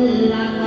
love.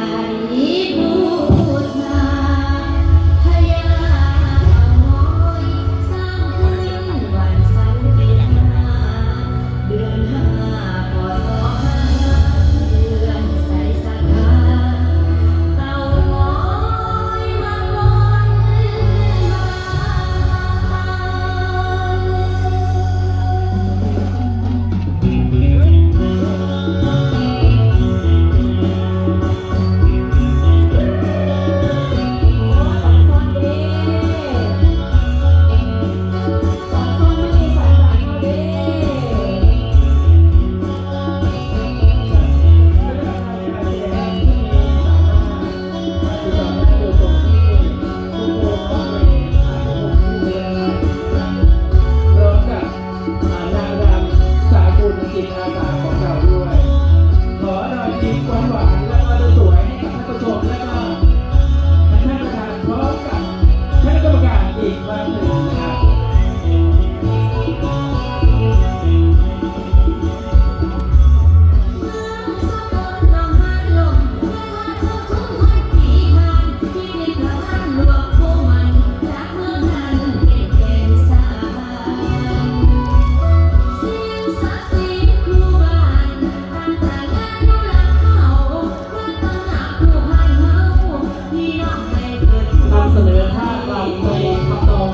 เสนอท่ารำในคำนอง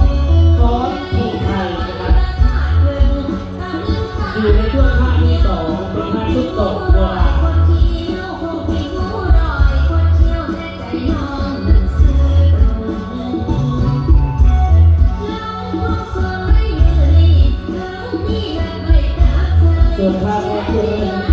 ฟ้อนผู้ไทยนะครับอยู่ในช่วงภาคที่สองเป็นภาคชุดตกโบราส่วนภาคแรกคือ